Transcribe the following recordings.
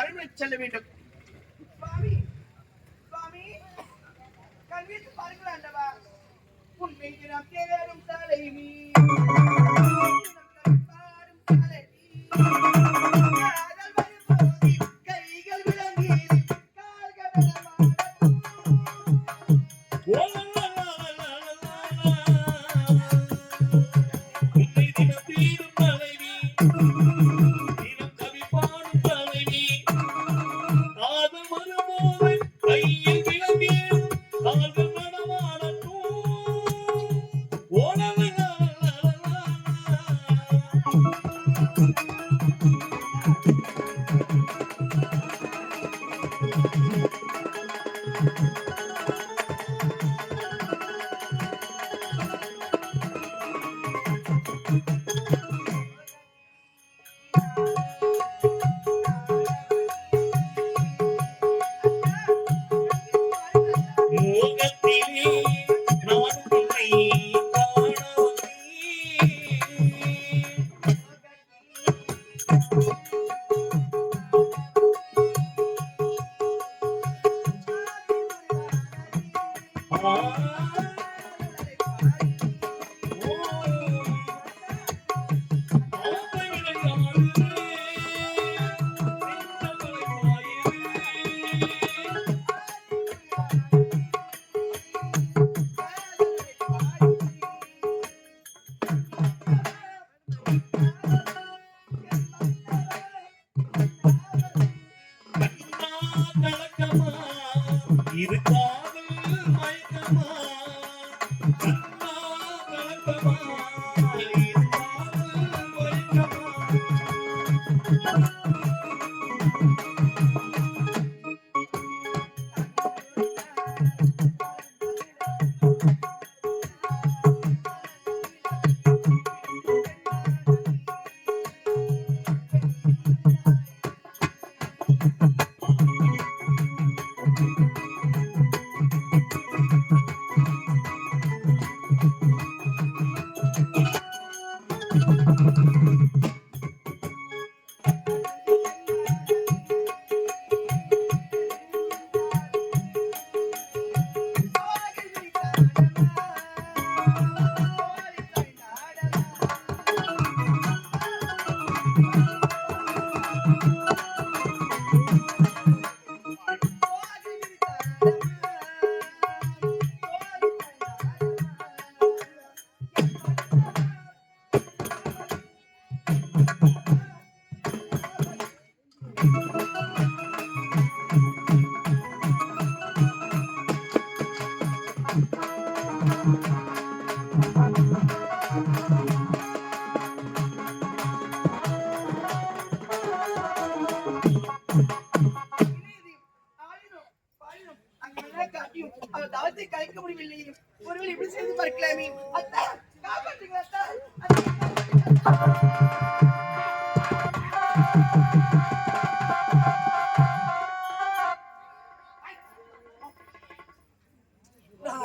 மறுமணம் செல்ல வேண்டும். சுவாமி சுவாமி கல்விக்கு பாருங்கள் ஆண்டவா உண்மை நாம் தேரும் தலைவி பாரும் தலைவி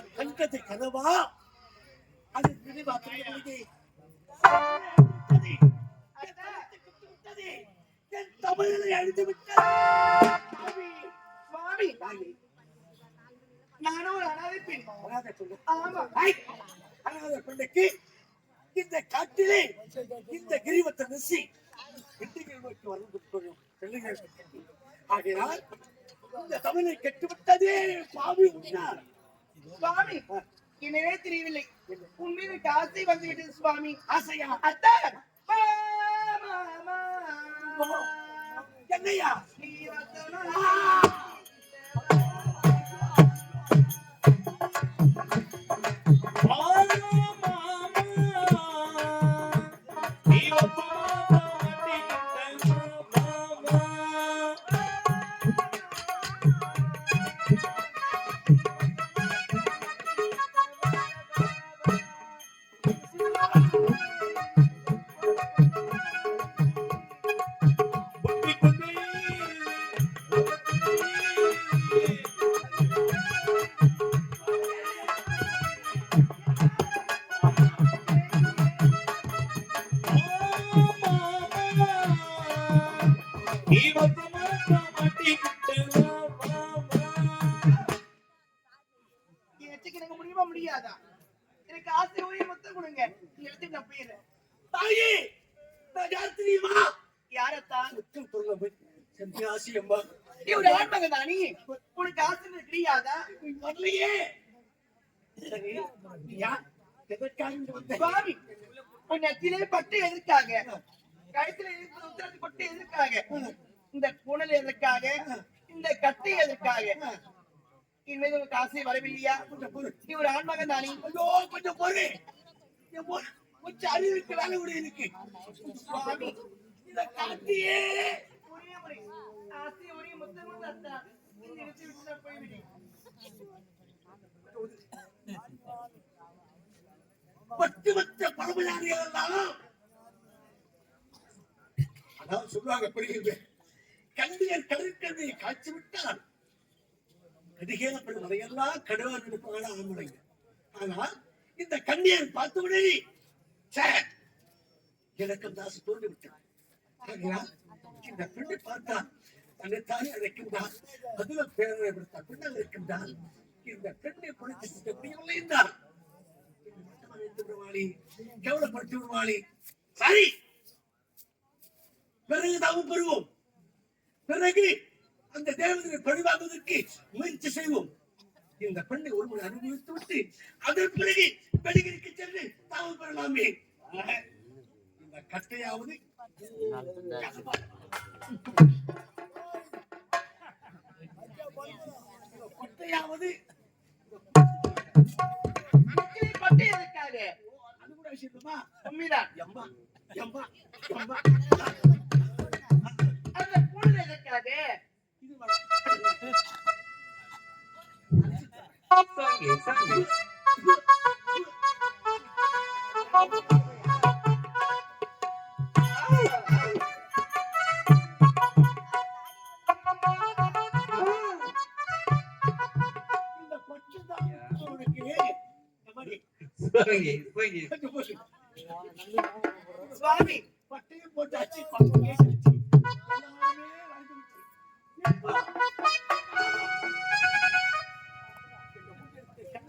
நான் கண்டது கனவா? அது நினைவா? திரும்பி என் தமிழில் எழுதி விட்டது சுவாமி. நானும் ஒரு அனாதை பெண். அனாதை பெண்ணு. ஆமா. ஐ! அனாதை பெண்ணுக்கு இந்த காட்டிலே இந்த கிரிவத்தை நிசி வெற்றிகள் நோக்கி வந்து கொள்ளும் பிள்ளைகள் ஆகையால் இந்த தமிழை கெட்டுவிட்டதே. பாவி உண்டார் சுவாமி என்னவே தெரியவில்லை. உன் மீது ஆசை வந்து விட்டது சுவாமி. ஆசையா? அத்தா. என்னையா முடியுமா முடியாதா? எனக்கு ஆசை ஒரே மொத்தம் கொடுங்க. எடுத்து நான் போயிடுறேன். தாயே யாரத்தான் முத்தம் சொல்ல சந்தியாசி அம்மா. நீ ஒரு ஆண்மகன் தானி? உனக்கு ஆசை தெரியாதா நீ வரலையே. சுவாமி உன் நெத்திலே பட்டு எதற்காக? கழுத்துல இருக்கிற உத்தரத்து பட்டு எதற்காக? இந்த புனல் எதற்காக? இந்த கட்டை எதற்காக? இனிமேல் உனக்கு ஆசை வரவில்லையா? கொஞ்சம் பொறு. நீ ஒரு ஆண்மகன் தானே? ஐயோ கொஞ்சம் பொறு. என் பொறு. கொஞ்சம் அறிவுக்கு வேலை கூட இருக்கு சுவாமி இத காட்டியே. ஒரே முறை. ஆசை ஒரே முத்தம் கொடுத்தா இந்த இடத்தை விட்டு நான் பத்து மத்த பழமையாளிகள் எல்லாம் அதான் சொல்லுவாங்க புரியுது. கண்டியர் கடற்கரையை காய்ச்சி விட்டான் கடிகேறப்படும் அதையெல்லாம் கடுவார் இருப்பாங்க ஆம்பளைங்க ஆனால் இந்த கண்ணியர் பார்த்த உடனே ச்சே, எனக்கு தாசு தோன்றி விட்டார் ஆகையால் இந்த பெண்ணை பார்த்தா தன்னைத்தானே அழைக்கின்றார் அதுல பேரரை விடுத்த பெண்ணை இருக்கின்றார் இந்த பெண்ணை குறைத்து முடியவில்லை என்றார் கேவலப்படுத்தி விடுவாளி. சரி. பிறகு தவம் பெறுவோம். பிறகு அந்த தேவதனை பழிவாங்குவதற்கு முயற்சி செய்வோம். இந்த பெண்ணை ஒருமுறை அனுபவித்து விட்டு அதன் பிறகு வெளிகிற்கு சென்று தவம் பெறலாமே. இந்த கட்டையாவது கொட்டையாவது பட்டு எதற்காக அது கூட விஷயமா உண்மைதான் எம்மா எம்மா எம்மா. அந்த இது வர- Thank you.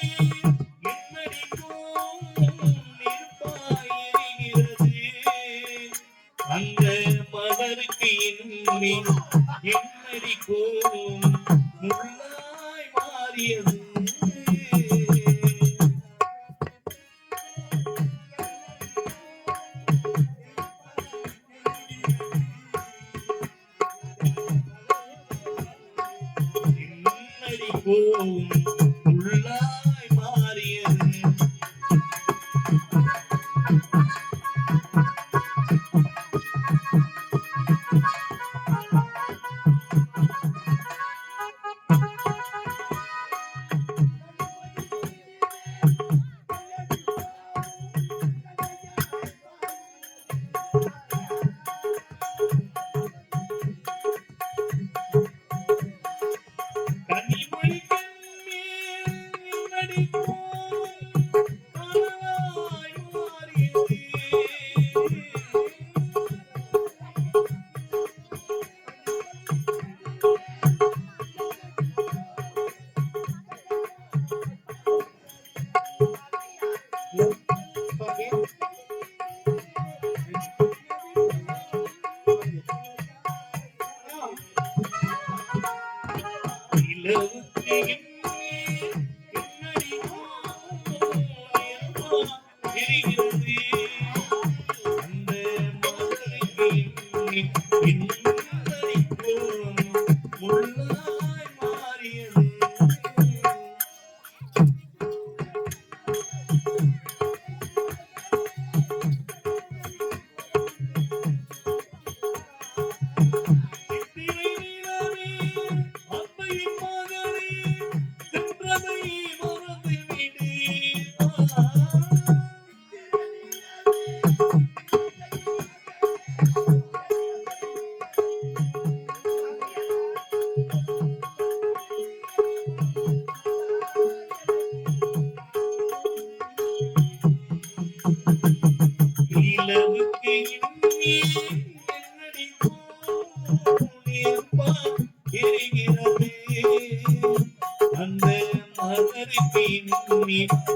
You. Música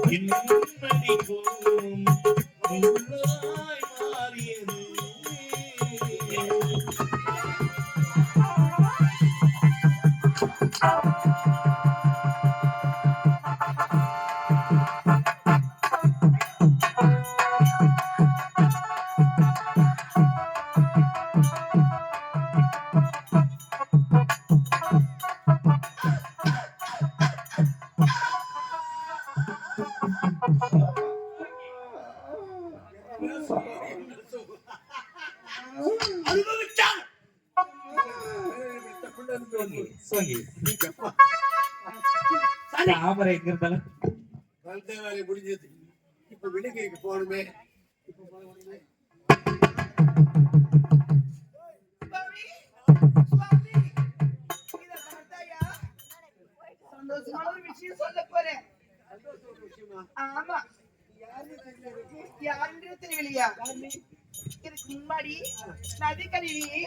இன்னும் இன்னடிக்கும் தாமரை எங்க இருந்தாலும் முடிஞ்சது இப்ப விடுகைக்கு போகணுமே ஆமா. யாருன்னு தெரியலையா இதுக்கு முன்னாடி நதிக்கரையிலே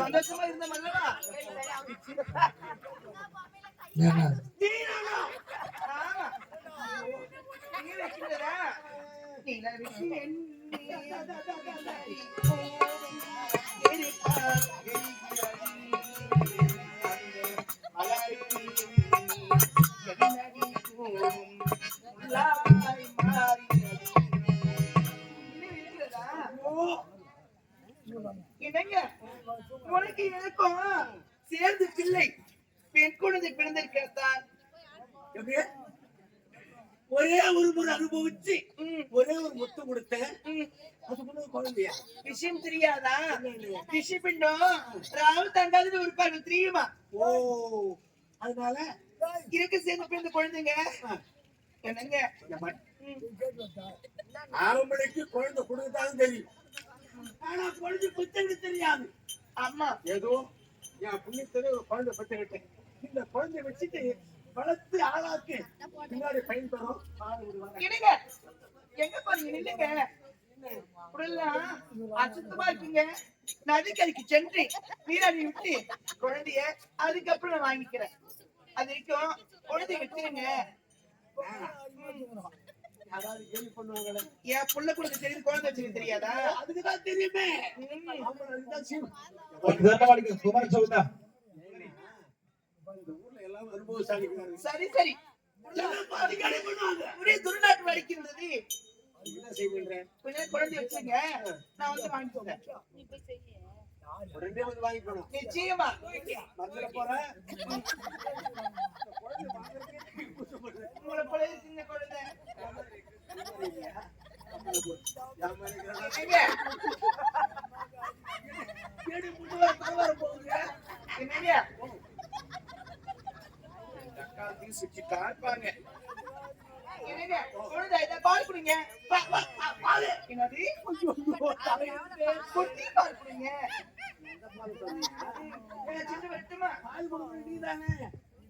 சந்தோஷமா இருந்த மல்லவா நீ உனக்கு எனக்கும் சேர்ந்து பிள்ளை. பெண் குழந்தை பிறந்திருக்கிறதான் ஒரே ஒரு முறை அனுபவிச்சு ஒரே ஒரு முத்தம் கொடுத்தேன். ம். அதுக்குள்ள குழந்தையா? விஷயம் தெரியாதா? விஷய பிண்டம் ராவு தங்காதது ஒரு பார்வை தெரியுமா? ஓ அதனால? இருக்க சேர்ந்து பிறந்த குழந்தைங்க. என்னங்க? ஆம்பளைக்கு குழந்தை கொடுக்கத்தான் தெரியும். ஆனா குழந்தை புத்தங்க தெரியாது. ஆமா. ஏதோ என் புண்ணியத்துல ஒரு குழந்தை பெற்றுக்கிட்டேன் இந்த குழந்தைய வச்சுட்டு வளர்த்து ஆளாக்கு பின்னாடி பயன் தரும். என்னங்க எங்க போறீங்க நில்லுங்க. அசுத்தமா இருக்கீங்க. நதிக்கரைக்கு சென்று நீராடி விட்டு குழந்தைய அதுக்கப்புறம் நான் வாங்கிக்கிறேன். அது வரைக்கும் குழந்தைய வச்சிருங்க யாராவது கேள்வி பண்ணுவாங்களே? என் புள்ள குழந்தை வச்சிருக்க தெரியாதா? அதுக்குதான் தெரியுமே. குமார் இந்த ஊர்ல எல்லாம் அனுபவசாலிகள் சரி சரி. ஒரே துர்நாற்று வலிக்கின்றது என்ன செய்வீங்க கொஞ்ச நேரம் குழந்தைய வச்சுங்க நான் வந்து வாங்கிக்கோங்க. ரெண்டே வந்து வாங்கிக்கணும். நிச்சயமா. மறந்துட போறேன் சின்ன குழந்தை. இதை பால் குடிங்க. என்னது? குட்டி பால் குடிங்க.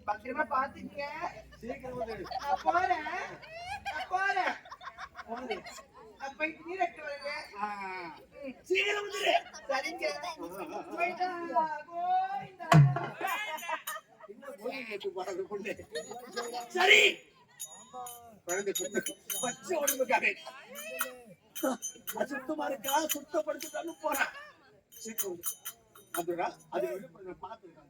பத்திரமா பாத்துக்கங்க போறேன் போறேன் சரிங்க சரி. பச்சை உடம்புக்காக அசுத்தமா இருக்கா சுத்தப்படுத்திட்டாலும் போறான் சீக்கிரம் அதுடா அது நான் பார்த்துருக்கேன்.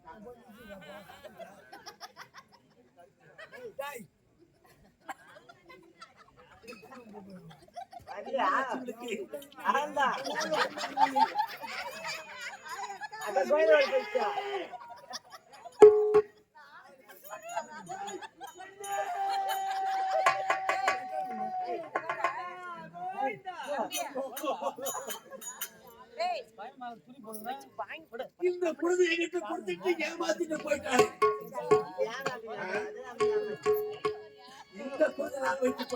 இந்த குழந்தை என்கிட்ட கொடுத்துட்டு ஏமாத்திட்டு போயிட்டாரு. இந்த குழந்தை நான் வைத்துக்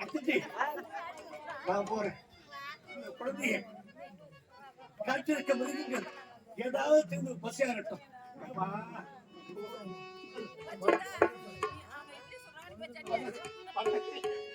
கத்திட்டு, நான் போறேன். இந்த குழந்தைய காற்றிருக்க மிருகங்கள் ஏதாவது. பக்கத்து- பக்கத்து-